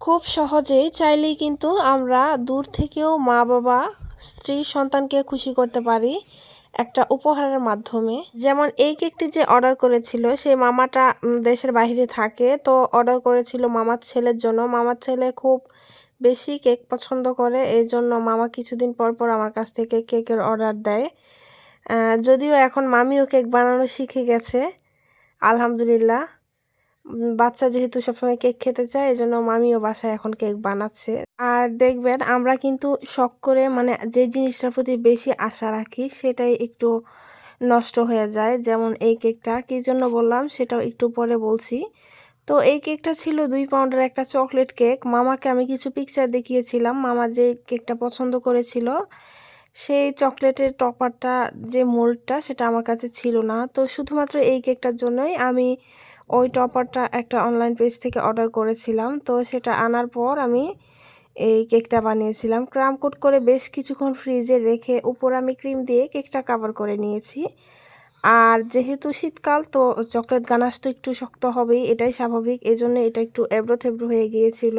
খুব সহজেই চাইলেই কিন্তু আমরা দূর থেকেও মা, বাবা, স্ত্রী, সন্তানকে খুশি করতে পারি একটা উপহারের মাধ্যমে। যেমন এই কেকটি যে অর্ডার করেছিল, সেই মামাটা দেশের বাইরে থাকে, তো অর্ডার করেছিল মামার ছেলের জন্য। মামার ছেলে খুব বেশি কেক পছন্দ করে, এই জন্য মামা কিছুদিন পর পর আমার কাছ থেকে কেকের অর্ডার দেয়। যদিও এখন মামিও কেক বানানো শিখে গেছে, আলহামদুলিল্লাহ। বাচ্চা যেহেতু সবসময় কেক খেতে চায় এই জন্য মামিও বাসায় এখন কেক বানাচ্ছে। আর দেখবেন, আমরা কিন্তু শখ করে মানে যে জিনিসটার প্রতি বেশি আশা রাখি, সেটাই একটু নষ্ট হয়ে যায়। যেমন এই কেকটা, কী জন্য বললাম, সেটাও একটু পরে বলছি। তো এই কেকটা ছিল দুই পাউন্ডের একটা চকলেট কেক। মামাকে আমি কিছু পিকচার দেখিয়েছিলাম। মামা যে কেকটা পছন্দ করেছিল, সেই চকলেটের টপারটা যে মোল্ডটা সেটা আমার কাছে ছিল না। তো শুধুমাত্র এই কেকটার জন্যই আমি ওই টপারটা একটা অনলাইন পেজ থেকে অর্ডার করেছিলাম। তো সেটা আনার পর আমি এই কেকটা বানিয়েছিলাম। ক্রাম কোট করে বেশ কিছুক্ষণ ফ্রিজে রেখে উপর আমি ক্রিম দিয়ে কেকটা কাভার করে নিয়েছি। আর যেহেতু শীতকাল, তো চকলেট গানাশ তো একটু শক্ত হবেই, এটাই স্বাভাবিক। এই জন্য এটা একটু এবড়ো থেবড়ো হয়ে গিয়েছিল।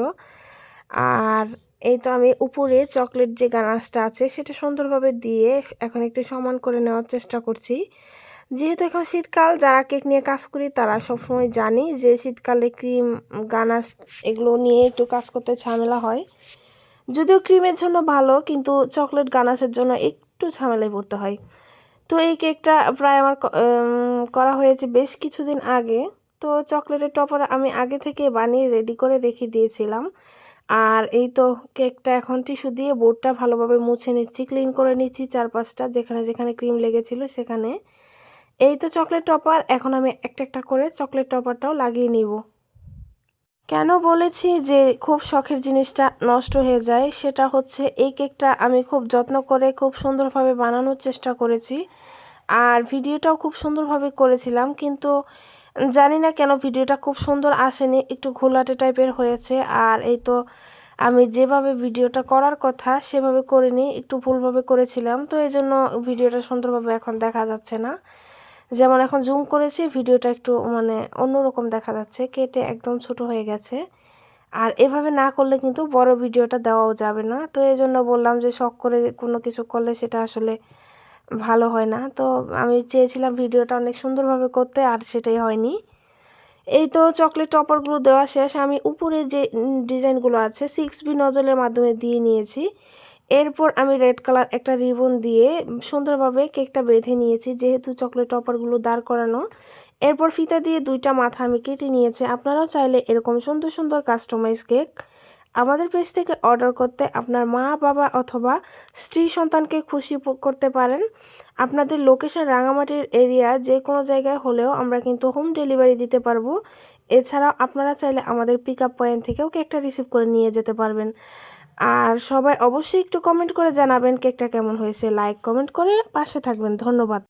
আর এই তো আমি উপরে চকলেট যে গানাশটা আছে, সেটা সুন্দরভাবে দিয়ে এখন একটু সমান করে নেওয়ার চেষ্টা করছি। যেহেতু এখন শীতকাল, যারা কেক নিয়ে কাজ করি তারা সবসময় জানি যে শীতকালে ক্রিম, গানাশ এগুলো নিয়ে একটু কাজ করতে ঝামেলা হয়। যদিও ক্রিমের জন্য ভালো, কিন্তু চকলেট গানাশের জন্য একটু ঝামেলায় পড়তে হয়। তো এই কেকটা প্রায় আমার করা হয়েছে বেশ কিছুদিন আগে। তো চকলেটের টপার আমি আগে থেকে বানিয়ে রেডি করে রেখে দিয়েছিলাম। আর এই তো কেকটা এখন টিস্যু দিয়ে বোর্ডটা ভালোভাবে মুছে নিচ্ছি, ক্লিন করে নিচ্ছি চারপাশটা, যেখানে যেখানে ক্রিম লেগেছিল সেখানে। এই তো চকলেট টপার, এখন আমি একটা একটা করে চকলেট টপারটাও লাগিয়ে নিব। কেন বলেছি যে খুব শখের জিনিসটা নষ্ট হয়ে যায়? সেটা হচ্ছে এই কেকটা আমি খুব যত্ন করে খুব সুন্দরভাবে বানানোর চেষ্টা করেছি। আর ভিডিওটাও খুব সুন্দরভাবে করেছিলাম, কিন্তু জানি না কেন ভিডিওটা খুব সুন্দর আসেনি, একটু ঘোলাটে টাইপের হয়েছে। আর এই তো আমি যেভাবে ভিডিওটা করার কথা সেভাবে করিনি, একটু ভুলভাবে করেছিলাম। তো এই জন্য ভিডিওটা সুন্দরভাবে এখন দেখা যাচ্ছে না। যেমন এখন জুম করেছি, ভিডিওটা একটু মানে অন্যরকম দেখা যাচ্ছে, কেটে একদম ছোট হয়ে গেছে। আর এভাবে না করলে কিন্তু বড় ভিডিওটা দেওয়াও যাবে না। তো এই জন্য বললাম যে শখ করে কোনো কিছু করলে সেটা আসলে ভালো হয় না। তো আমি চেয়েছিলাম ভিডিওটা অনেক সুন্দরভাবে করতে, আর সেটাই হয়নি। এই তো চকলেট টপারগুলো দেওয়া শেষ। আমি উপরে যে ডিজাইনগুলো আছে সিক্স বি নজলের মাধ্যমে দিয়ে নিয়েছি। এরপর আমি রেড কালার একটা রিবন দিয়ে সুন্দরভাবে কেকটা বেঁধে নিয়েছি, যেহেতু চকলেট টপারগুলো দাঁড় করানো। এরপর ফিতা দিয়ে দুইটা মাথা আমি কেটে নিয়েছি। আপনারাও চাইলে এরকম সুন্দর সুন্দর কাস্টমাইজ কেক আমাদের পেজ থেকে অর্ডার করতে আপনার মা, বাবা অথবা স্ত্রী সন্তানকে খুশি করতে পারেন। আপনাদের লোকেশন রাঙামাটির এরিয়া যে কোনো জায়গায় হলেও আমরা কিন্তু হোম ডেলিভারি দিতে পারব। এছাড়াও আপনারা চাইলে আমাদের পিক আপ পয়েন্ট থেকেও কেকটা রিসিভ করে নিয়ে যেতে পারবেন। আর সবাই অবশ্যই একটু কমেন্ট করে জানাবেন কেকটা কেমন হয়েছে। লাইক কমেন্ট করে পাশে থাকবেন। ধন্যবাদ।